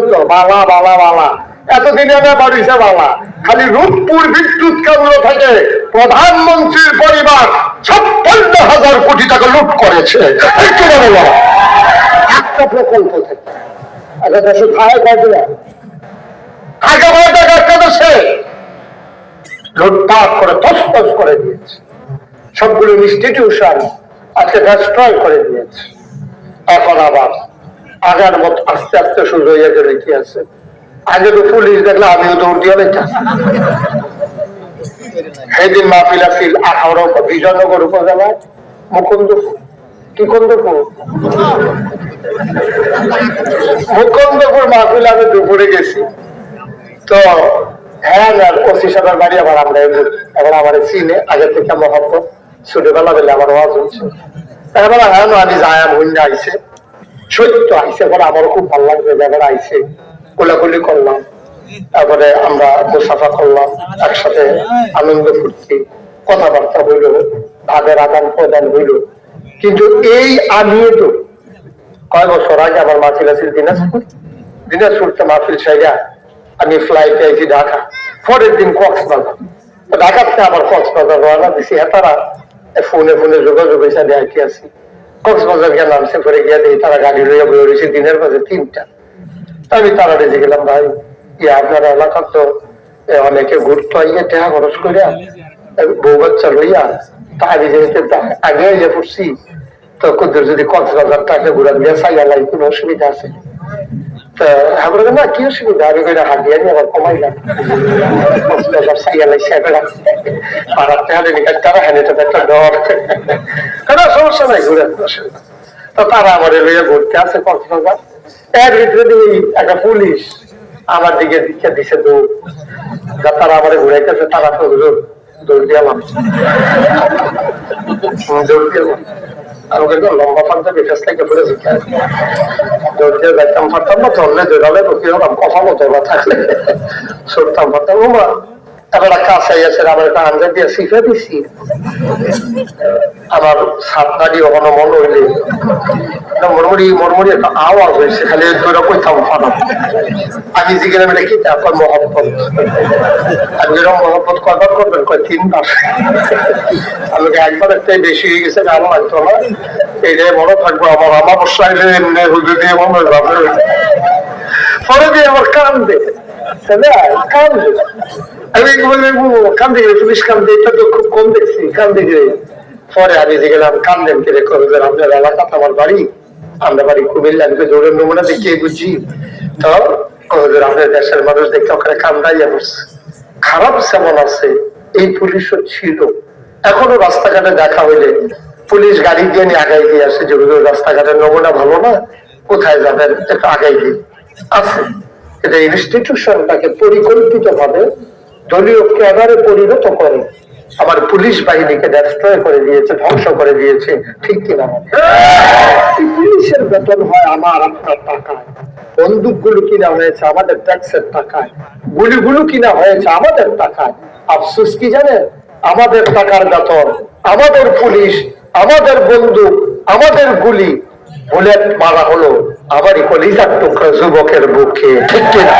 পর্যন্ত। বালা বালা বালা। এতদিনে হইছে বালা। খালি রূপপুর বিদ্যুৎ কেন্দ্র থেকে প্রধানমন্ত্রীর পরিবার ছাপ্পান্ন হাজার কোটি টাকা লুট করেছে? একটা প্রকল্প থেকে। আচ্ছা দিয়েছে। সবগুলো ইনস্টিটিউশন করে দিয়েছে। এখন আবার আগের মত আস্তে আস্তে শুরু হয়ে গেলে কি আছে। আগে তো পুলিশ দেখলে আমিও দৌড় দিয়ে বেটা সেদিন মাহফিল আসিল আঠারো বিজয়নগর মুকুন্দপুর কি কুন্দপুর মুকুন্দপুর। মাহফিল আমি দুপুরে গেছি। তো হ্যাঁ ওসি সাহেবের বাড়ি আবার আমরা এবার আমার চিনে, আগে থেকে ছোটবেলা বেলে আমার ওয়াজ হচ্ছে। এবার হ্যাঁ আমি হইন আইসে সত্য আইসে পরে আমারও খুব ভালো লাগবে এবার আইসে। কোলাকুলি করলাম, তারপরে আমরা মুসাফা করলাম, একসাথে আনন্দ ফুর্তি কথাবার্তা হইল, ভাগের আদান প্রদান হইল। কিন্তু এই আমিও তো কয় বছর আগে আমার মাছিল আছিল দিনাজপুর। দিনাজপুরতে মাহফিল সাইয়া আমি ফ্লাইটে আইছি ঢাকা। পরের দিন কক্সবাজার। তো থেকে আবার কক্সবাজার রওনা দিছি। হেতারা ফোনে ফোনে যোগাযোগ হয়েছে আছি কক্সবাজার নামছে করে গিয়ে দিই তারা গাড়ি লইয়া বয়ে রয়েছে দিনের বাজে তিনটা। আমি তারা রেজে গেলাম ভাই ইয়ে আপনার এলাকার তো অনেকে ঘুরতো, আইয়ে টেহা খরচ করিয়া বউ বাচ্চা লইয়া তা যেহেতু আগে যে পড়ছি, তো কুদ্দুর যদি কক্সবাজার টাকা ঘুরা দিয়ে সাইয়া লাই, কোনো অসুবিধা আছে? তা আমি না, কি অসুবিধা? আমি কমাইলাম তারা নাই, ঘুরে তো তারা আমার লইয়া ঘুরতে আছে কক্সবাজার এর ভিতরে দেখি একটা পুলিশ আমার দিকে দিকে দিছে দৌড়। যা তারা আমার ঘুরাইতেছে, তারা তো হুজুর দৌড় দিয়ালাম দৌড় দিয়ালাম আমাকে তো লম্বা পাঞ্জাবি ফেস থেকে পড়ে শিখে দৌড় দিয়ে যাইতাম পারতাম না চললে দৌড়ালে কথা মতো থাকলে। সরতাম পারতাম এবার কাছে এসে আমার একটা আঞ্জা দিয়ে শিখে দিছি। আমার সাতনাটি ওখানে মনে হইলে। মরমরি মরমরি একটা আওয়াজ হয়েছে, খালি দুটো কইতাম ফানা। আমি জিজ্ঞেস আমি কি? তারপর মহব্বত। আমি যেরকম মহব্বত কয়বার করবেন? কয়, তিনবার। আমাকে একবার একটাই বেশি হয়ে গেছে গান লাগতো না এইটাই বড় থাকব, আমার আমার সাইলে এমনি হুজুর দিয়ে মনে হয় ভাবলে পরে দিয়ে আমার কান দে আমি দিকে পুলিশ এটা তো খুব কম দেখছি দিকে পরে গেলাম, কান্দেন কেড়ে আপনার এলাকাতে আমার বাড়ি, আমরা বাড়ি তো জোরের নমুনা দেখিয়ে বুঝছি তো আমাদের দেশের মানুষ দেখতে ওখানে খারাপ যেমন আছে, এই পুলিশও ছিল। এখনও রাস্তাঘাটে দেখা হইলে পুলিশ গাড়ি দিয়ে নিয়ে আগাই দিয়ে আসে, যে রাস্তাঘাটের নমুনা ভালো না, কোথায় যাবেন, একটু আগাই দিয়ে আছে। এটা ইনস্টিটিউশনটাকে পরিকল্পিত ভাবে দলীয় ক্যাডারে পরিণত করে। আমার পুলিশ বাহিনীকে ডেস্ট্রয় করে দিয়েছে, ধ্বংস করে দিয়েছে। ঠিক কিনা পুলিশের বেতন হয় আমার আপনার টাকায়। বন্দুকগুলো কিনা হয়েছে আমাদের ট্যাক্সের টাকায়। গুলিগুলো কিনা হয়েছে আমাদের টাকায়। আফসোস কি জানেন? আমাদের টাকার বেতন, আমাদের পুলিশ, আমাদের বন্দুক, আমাদের গুলি। বুলেট মারা হলো, আমারই কলিজার টুকরা যুবকের বুকে। ঠিক কিনা